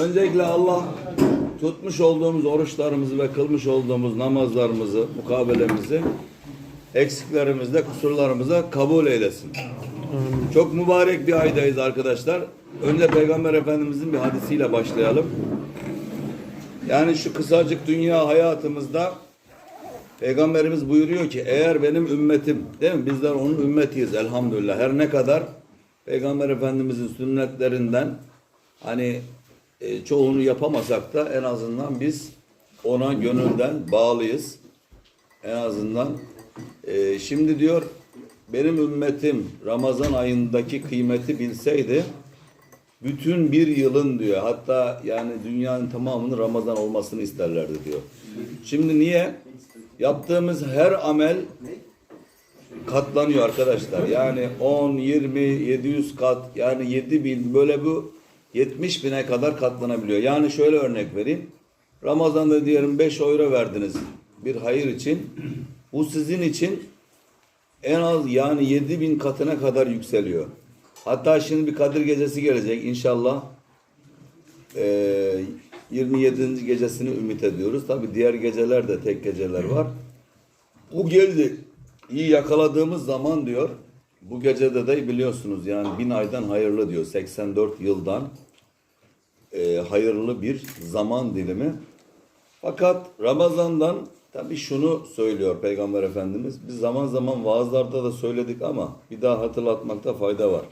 Öncelikle Allah tutmuş olduğumuz oruçlarımızı ve kılmış olduğumuz namazlarımızı, mukabelemizi eksiklerimizde, kusurlarımıza kabul eylesin. Çok mübarek bir aydayız arkadaşlar. Önce Peygamber Efendimizin bir hadisiyle başlayalım. Yani şu kısacık dünya hayatımızda Peygamberimiz buyuruyor ki eğer benim ümmetim değil mi? Bizler onun ümmetiyiz elhamdülillah. Her ne kadar Peygamber Efendimizin sünnetlerinden hani e, çoğunu yapamasak da en azından biz ona gönülden bağlıyız. En azından e, şimdi diyor benim ümmetim Ramazan ayındaki kıymeti bilseydi bütün bir yılın diyor hatta yani dünyanın tamamının Ramazan olmasını isterlerdi diyor. Şimdi niye? Yaptığımız her amel katlanıyor arkadaşlar. Yani 10, 20, 700 kat yani 7 bin böyle bu 70 bine kadar katlanabiliyor. Yani şöyle örnek vereyim. Ramazan'da diyelim 5 euro verdiniz bir hayır için. Bu sizin için en az yani 7 bin katına kadar yükseliyor. Hatta şimdi bir Kadir gecesi gelecek inşallah. Ee, 27. gecesini ümit ediyoruz. Tabi diğer geceler de tek geceler var. Bu geldi. İyi yakaladığımız zaman diyor. Bu gecede de biliyorsunuz yani bin aydan hayırlı diyor. 84 yıldan e, hayırlı bir zaman dilimi. Fakat Ramazan'dan tabi şunu söylüyor Peygamber Efendimiz. Biz zaman zaman vaazlarda da söyledik ama bir daha hatırlatmakta fayda var.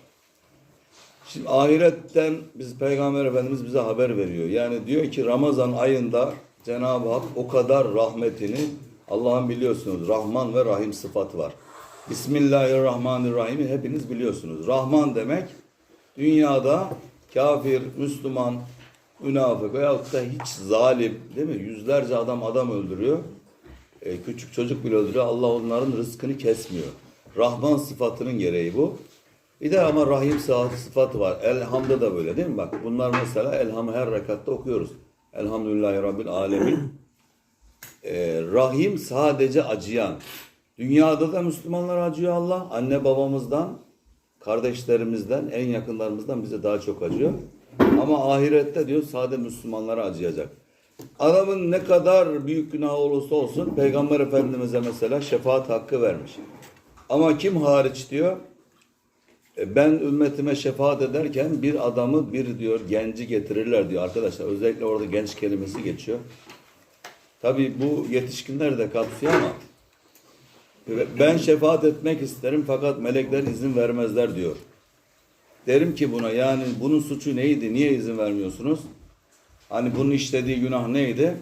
Şimdi ahiretten biz Peygamber Efendimiz bize haber veriyor. Yani diyor ki Ramazan ayında Cenab-ı Hak o kadar rahmetini Allah'ın biliyorsunuz Rahman ve Rahim sıfatı var. Bismillahirrahmanirrahim'i hepiniz biliyorsunuz. Rahman demek dünyada kafir, Müslüman, münafık veyahut da hiç zalim değil mi? Yüzlerce adam adam öldürüyor. E, küçük çocuk bile öldürüyor. Allah onların rızkını kesmiyor. Rahman sıfatının gereği bu. Bir de ama Rahim sıfatı var. Elhamda da böyle değil mi? Bak bunlar mesela Elham'ı her rekatta okuyoruz. Elhamdülillahi Rabbil Alemin. Ee, Rahim sadece acıyan. Dünyada da Müslümanlar acıyor Allah. Anne babamızdan, kardeşlerimizden, en yakınlarımızdan bize daha çok acıyor. Ama ahirette diyor sade Müslümanlara acıyacak. Adamın ne kadar büyük günah olursa olsun Peygamber Efendimiz'e mesela şefaat hakkı vermiş. Ama kim hariç diyor? E, Ben ümmetime şefaat ederken bir adamı bir diyor genci getirirler diyor arkadaşlar. Özellikle orada genç kelimesi geçiyor. Tabi bu yetişkinler de kapsıyor ama ben şefaat etmek isterim fakat melekler izin vermezler diyor. Derim ki buna yani bunun suçu neydi? Niye izin vermiyorsunuz? Hani bunun işlediği günah neydi?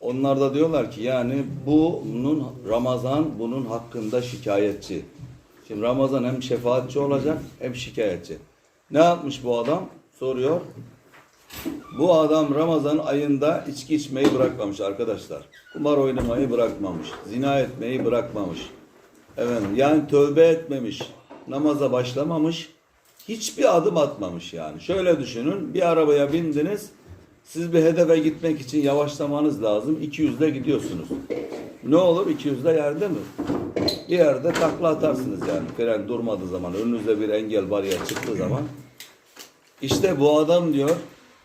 Onlar da diyorlar ki yani bunun Ramazan bunun hakkında şikayetçi. Şimdi Ramazan hem şefaatçi olacak hem şikayetçi. Ne yapmış bu adam? Soruyor. Bu adam Ramazan ayında içki içmeyi bırakmamış arkadaşlar. Kumar oynamayı bırakmamış. Zina etmeyi bırakmamış. Efendim, yani tövbe etmemiş. Namaza başlamamış. Hiçbir adım atmamış yani. Şöyle düşünün. Bir arabaya bindiniz. Siz bir hedefe gitmek için yavaşlamanız lazım. 200'de gidiyorsunuz. Ne olur 200'de yerde mi? Bir yerde takla atarsınız yani. Fren durmadığı zaman, önünüzde bir engel bariyer çıktığı zaman. İşte bu adam diyor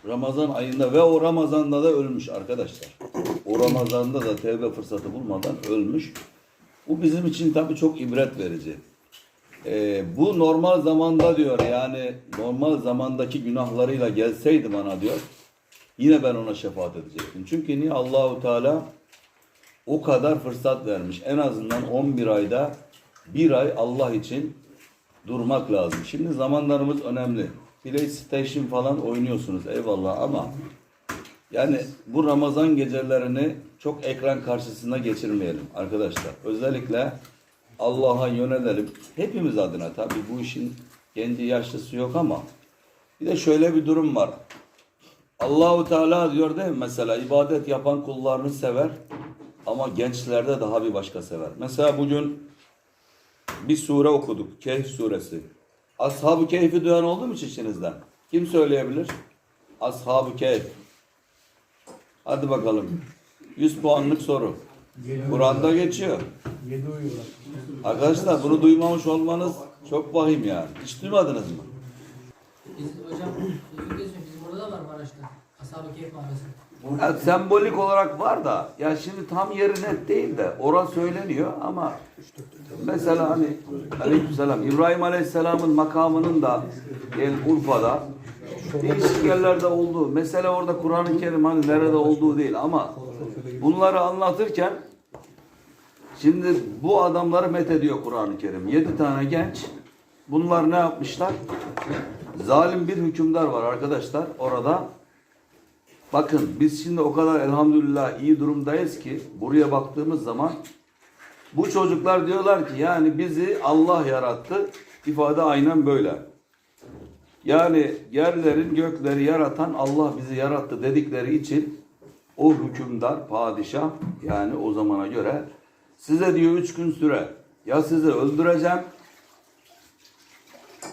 Ramazan ayında ve o Ramazan'da da ölmüş arkadaşlar. O Ramazan'da da tevbe fırsatı bulmadan ölmüş. Bu bizim için tabii çok ibret verici. Ee, bu normal zamanda diyor yani normal zamandaki günahlarıyla gelseydi bana diyor yine ben ona şefaat edecektim. Çünkü niye Allahu Teala o kadar fırsat vermiş. En azından 11 ayda bir ay Allah için durmak lazım. Şimdi zamanlarımız önemli. PlayStation falan oynuyorsunuz eyvallah ama yani bu Ramazan gecelerini çok ekran karşısında geçirmeyelim arkadaşlar. Özellikle Allah'a yönelelim. Hepimiz adına tabii bu işin genci yaşlısı yok ama bir de şöyle bir durum var. Allahu Teala diyor değil mi mesela ibadet yapan kullarını sever ama gençlerde daha bir başka sever. Mesela bugün bir sure okuduk. Kehf suresi. Ashab-ı Kehf'i duyan oldu mu içinizden? Kim söyleyebilir? Ashab-ı Kehf. Hadi bakalım. 100 puanlık soru. Kur'an'da geçiyor. Arkadaşlar bunu duymamış olmanız çok vahim yani. Hiç duymadınız mı? Biz hocam sözü geçmiyor. Bizim burada da var işte. Ashab-ı Kehf mağarası. Ya sembolik olarak var da ya şimdi tam yeri net değil de oran söyleniyor ama mesela hani aleykümselam İbrahim Aleyhisselam'ın makamının da el Urfa'da değişik yerlerde olduğu mesele orada Kur'an-ı Kerim hani nerede olduğu değil ama bunları anlatırken şimdi bu adamları met ediyor Kur'an-ı Kerim. Yedi tane genç bunlar ne yapmışlar? Zalim bir hükümdar var arkadaşlar orada. Bakın biz şimdi o kadar elhamdülillah iyi durumdayız ki buraya baktığımız zaman bu çocuklar diyorlar ki yani bizi Allah yarattı. İfade aynen böyle. Yani yerlerin gökleri yaratan Allah bizi yarattı dedikleri için o hükümdar, padişah yani o zamana göre size diyor üç gün süre ya sizi öldüreceğim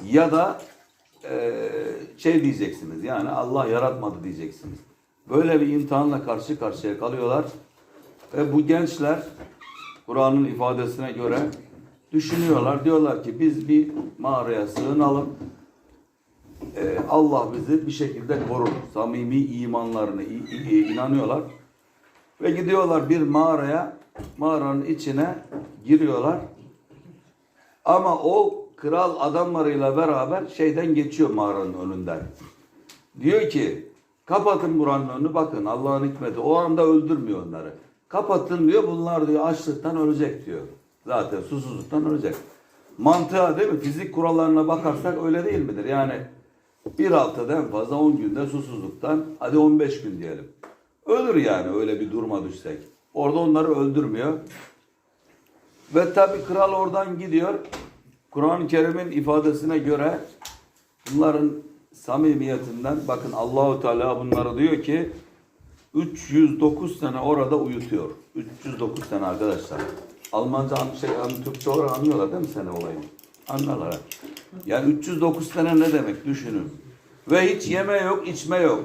ya da eee, şey diyeceksiniz yani Allah yaratmadı diyeceksiniz. Böyle bir imtihanla karşı karşıya kalıyorlar ve bu gençler Kur'an'ın ifadesine göre düşünüyorlar. Diyorlar ki biz bir mağaraya sığınalım. Eee, Allah bizi bir şekilde korur. Samimi imanlarını inanıyorlar. Ve gidiyorlar bir mağaraya, mağaranın içine giriyorlar. Ama o kral adamlarıyla beraber şeyden geçiyor mağaranın önünden. Diyor ki kapatın buranın önünü bakın Allah'ın hikmeti. O anda öldürmüyor onları. Kapatın diyor bunlar diyor açlıktan ölecek diyor. Zaten susuzluktan ölecek. Mantığa değil mi? Fizik kurallarına bakarsak öyle değil midir? Yani bir haftada en fazla 10 günde susuzluktan hadi 15 gün diyelim. Ölür yani öyle bir duruma düşsek. Orada onları öldürmüyor. Ve tabi kral oradan gidiyor. Kur'an-ı Kerim'in ifadesine göre bunların samimiyetinden bakın Allahu Teala bunları diyor ki 309 sene orada uyutuyor. 309 sene arkadaşlar. Almanca an- şey Türkçe olarak anlıyorlar değil mi sene olayını? Anlarlar. Yani 309 sene ne demek düşünün. Ve hiç yeme yok, içme yok.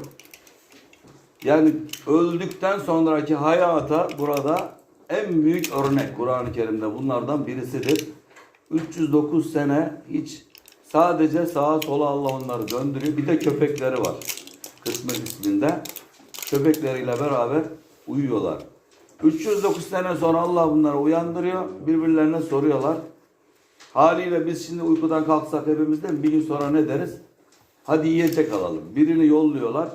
Yani öldükten sonraki hayata burada en büyük örnek Kur'an-ı Kerim'de bunlardan birisidir. 309 sene hiç sadece sağa sola Allah onları döndürüyor. Bir de köpekleri var. Kısmet isminde. Köpekleriyle beraber uyuyorlar. 309 sene sonra Allah bunları uyandırıyor. Birbirlerine soruyorlar. Haliyle biz şimdi uykudan kalksak hepimizden bir gün sonra ne deriz? Hadi yiyecek alalım. Birini yolluyorlar.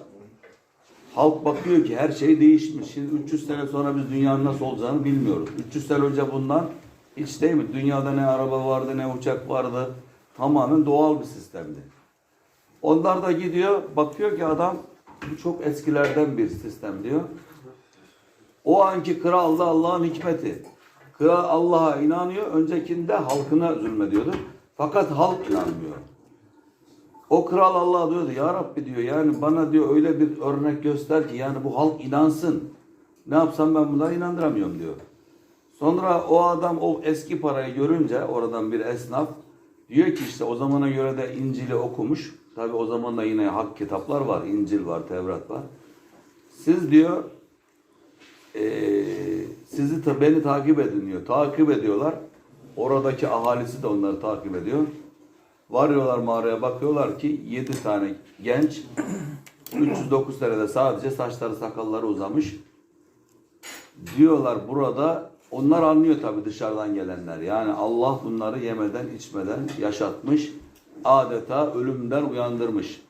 Halk bakıyor ki her şey değişmiş. Şimdi 300 sene sonra biz dünyanın nasıl olacağını bilmiyoruz. 300 sene önce bundan hiç değil mi? Dünyada ne araba vardı ne uçak vardı. Tamamen doğal bir sistemdi. Onlar da gidiyor bakıyor ki adam bu çok eskilerden bir sistem diyor. O anki kral da Allah'ın hikmeti. Kral Allah'a inanıyor. Öncekinde halkına zulmediyordu. Fakat halk inanmıyor. O kral Allah diyordu ya Rabbi diyor yani bana diyor öyle bir örnek göster ki yani bu halk inansın. Ne yapsam ben bunları inandıramıyorum diyor. Sonra o adam o eski parayı görünce oradan bir esnaf diyor ki işte o zamana göre de İncil'i okumuş. Tabi o zaman da yine hak kitaplar var. İncil var, Tevrat var. Siz diyor eee, sizi beni takip edin diyor. Takip ediyorlar. Oradaki ahalisi de onları takip ediyor. Varıyorlar mağaraya bakıyorlar ki 7 tane genç 309 senede sadece saçları sakalları uzamış. Diyorlar burada onlar anlıyor tabii dışarıdan gelenler. Yani Allah bunları yemeden içmeden yaşatmış. Adeta ölümden uyandırmış.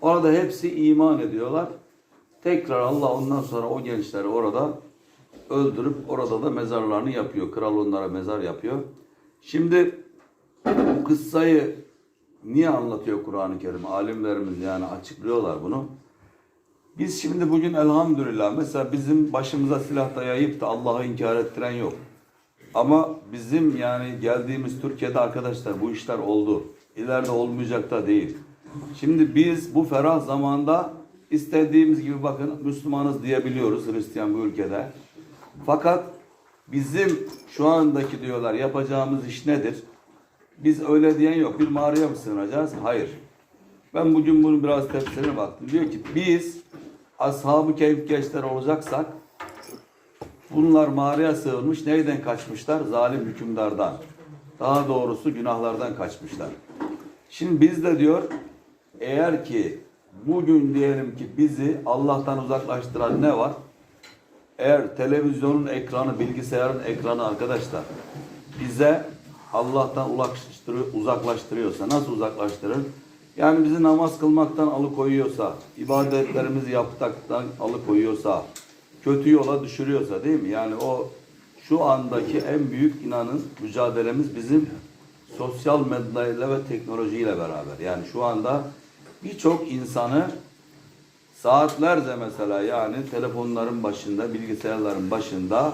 Orada hepsi iman ediyorlar. Tekrar Allah ondan sonra o gençleri orada öldürüp orada da mezarlarını yapıyor. Kral onlara mezar yapıyor. Şimdi bu kıssayı niye anlatıyor Kur'an-ı Kerim? Alimlerimiz yani açıklıyorlar bunu. Biz şimdi bugün elhamdülillah mesela bizim başımıza silah dayayıp da Allah'ı inkar ettiren yok. Ama bizim yani geldiğimiz Türkiye'de arkadaşlar bu işler oldu. İleride olmayacak da değil. Şimdi biz bu ferah zamanda istediğimiz gibi bakın Müslümanız diyebiliyoruz Hristiyan bu ülkede. Fakat bizim şu andaki diyorlar yapacağımız iş nedir? Biz öyle diyen yok. Bir mağaraya mı sığınacağız? Hayır. Ben bugün bunun biraz tefsirine baktım. Diyor ki biz ashab-ı keyif gençler olacaksak bunlar mağaraya sığınmış. Neyden kaçmışlar? Zalim hükümdardan. Daha doğrusu günahlardan kaçmışlar. Şimdi biz de diyor eğer ki bugün diyelim ki bizi Allah'tan uzaklaştıran ne var? Eğer televizyonun ekranı, bilgisayarın ekranı arkadaşlar bize Allah'tan uzaklaştırıyor, uzaklaştırıyorsa nasıl uzaklaştırır? Yani bizi namaz kılmaktan alıkoyuyorsa, ibadetlerimizi yapmaktan alıkoyuyorsa, kötü yola düşürüyorsa değil mi? Yani o şu andaki en büyük inanın mücadelemiz bizim sosyal medyayla ve teknolojiyle beraber. Yani şu anda birçok insanı saatlerce mesela yani telefonların başında, bilgisayarların başında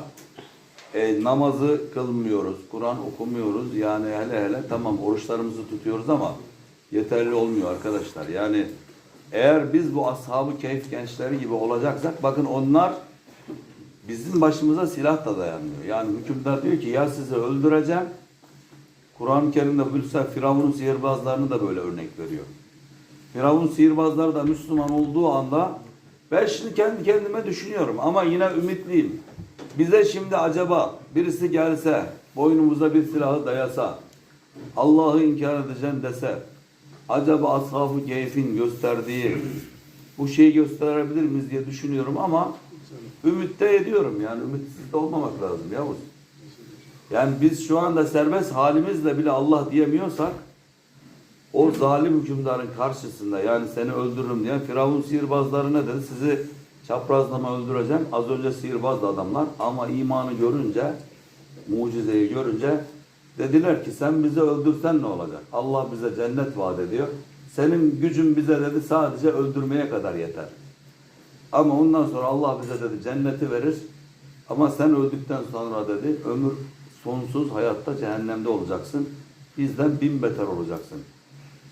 e, namazı kılmıyoruz, Kur'an okumuyoruz. Yani hele hele tamam oruçlarımızı tutuyoruz ama yeterli olmuyor arkadaşlar. Yani eğer biz bu ashabı keyif gençleri gibi olacaksak bakın onlar bizim başımıza silah da dayanmıyor. Yani hükümdar diyor ki ya sizi öldüreceğim. Kur'an-ı Kerim'de Bülse Firavun'un sihirbazlarını da böyle örnek veriyor. Firavun sihirbazları da Müslüman olduğu anda ben şimdi kendi kendime düşünüyorum ama yine ümitliyim. Bize şimdi acaba birisi gelse, boynumuza bir silahı dayasa, Allah'ı inkar edeceğim dese, acaba ashab-ı keyfin gösterdiği bu şeyi gösterebilir miyiz diye düşünüyorum ama ümitte ediyorum yani ümitsiz de olmamak lazım Yavuz. Yani biz şu anda serbest halimizle bile Allah diyemiyorsak o zalim hükümdarın karşısında yani seni öldürürüm diyen Firavun sihirbazları ne dedi? Sizi çaprazlama öldüreceğim. Az önce sihirbazdı adamlar ama imanı görünce, mucizeyi görünce dediler ki sen bizi öldürsen ne olacak? Allah bize cennet vaat ediyor. Senin gücün bize dedi sadece öldürmeye kadar yeter. Ama ondan sonra Allah bize dedi cenneti verir. Ama sen öldükten sonra dedi ömür sonsuz hayatta cehennemde olacaksın. Bizden bin beter olacaksın.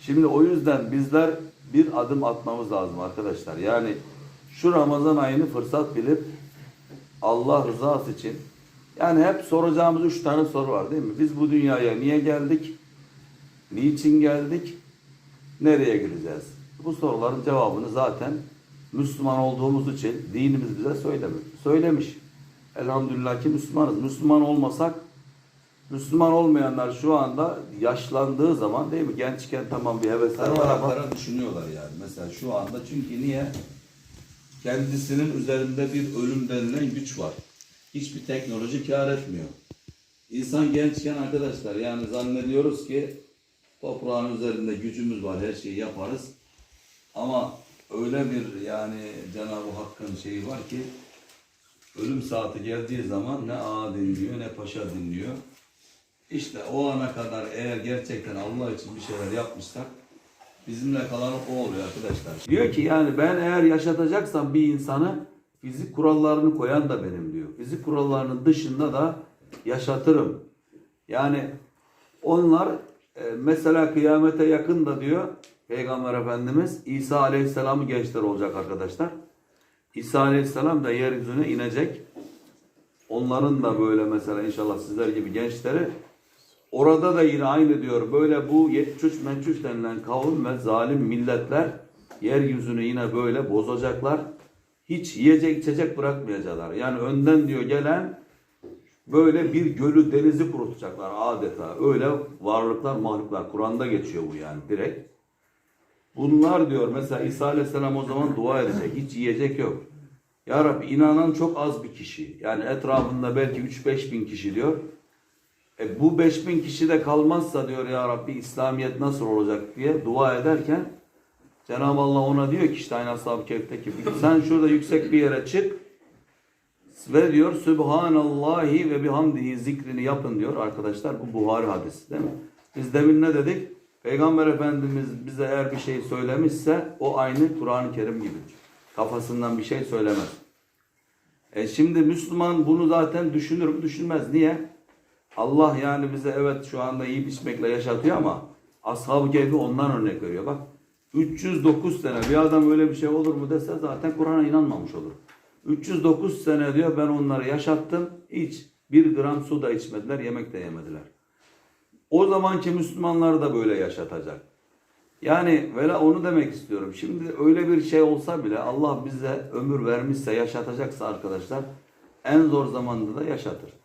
Şimdi o yüzden bizler bir adım atmamız lazım arkadaşlar. Yani şu Ramazan ayını fırsat bilip Allah rızası için yani hep soracağımız üç tane soru var değil mi? Biz bu dünyaya niye geldik? Niçin geldik? Nereye gideceğiz? Bu soruların cevabını zaten Müslüman olduğumuz için dinimiz bize söylemiş. söylemiş. Elhamdülillah ki Müslümanız. Müslüman olmasak Müslüman olmayanlar şu anda yaşlandığı zaman değil mi? Gençken tamam bir hevesler var ama düşünüyorlar yani. Mesela şu anda çünkü niye? Kendisinin üzerinde bir ölüm denilen güç var. Hiçbir teknoloji kâr etmiyor. İnsan gençken arkadaşlar yani zannediyoruz ki toprağın üzerinde gücümüz var, her şeyi yaparız. Ama öyle bir yani Cenab-ı Hakk'ın şeyi var ki ölüm saati geldiği zaman ne ağa dinliyor ne paşa dinliyor. İşte o ana kadar eğer gerçekten Allah için bir şeyler yapmışsak bizimle kalan o oluyor arkadaşlar. diyor ki yani ben eğer yaşatacaksam bir insanı fizik kurallarını koyan da benim. Fizik kurallarının dışında da yaşatırım. Yani onlar e, mesela kıyamete yakın da diyor Peygamber Efendimiz İsa Aleyhisselam'ın gençler olacak arkadaşlar. İsa Aleyhisselam da yeryüzüne inecek. Onların da böyle mesela inşallah sizler gibi gençleri Orada da yine aynı diyor. Böyle bu yetçüç mençüç denilen kavim ve zalim milletler yeryüzünü yine böyle bozacaklar. Hiç yiyecek içecek bırakmayacaklar. Yani önden diyor gelen böyle bir gölü denizi kurutacaklar adeta. Öyle varlıklar mahluklar. Kur'an'da geçiyor bu yani direkt. Bunlar diyor mesela İsa Aleyhisselam o zaman dua edecek. Hiç yiyecek yok. Ya Rabbi inanan çok az bir kişi. Yani etrafında belki 3-5 bin kişi diyor. E bu 5000 kişi de kalmazsa diyor ya Rabbi İslamiyet nasıl olacak diye dua ederken Cenab-ı Allah ona diyor ki işte aynı Ashab-ı Kehf'teki sen şurada yüksek bir yere çık ve diyor Sübhanallahi ve bihamdihi zikrini yapın diyor arkadaşlar bu Buhari hadisi değil mi? Biz demin ne dedik? Peygamber Efendimiz bize eğer bir şey söylemişse o aynı Kur'an-ı Kerim gibidir. Kafasından bir şey söylemez. E şimdi Müslüman bunu zaten düşünür mü? Düşünmez. Niye? Allah yani bize evet şu anda iyi içmekle yaşatıyor ama Ashab-ı ondan örnek veriyor. Bak 309 sene bir adam öyle bir şey olur mu dese zaten Kur'an'a inanmamış olur. 309 sene diyor ben onları yaşattım. Hiç bir gram su da içmediler, yemek de yemediler. O zamanki Müslümanları da böyle yaşatacak. Yani vela onu demek istiyorum. Şimdi öyle bir şey olsa bile Allah bize ömür vermişse yaşatacaksa arkadaşlar en zor zamanda da yaşatır.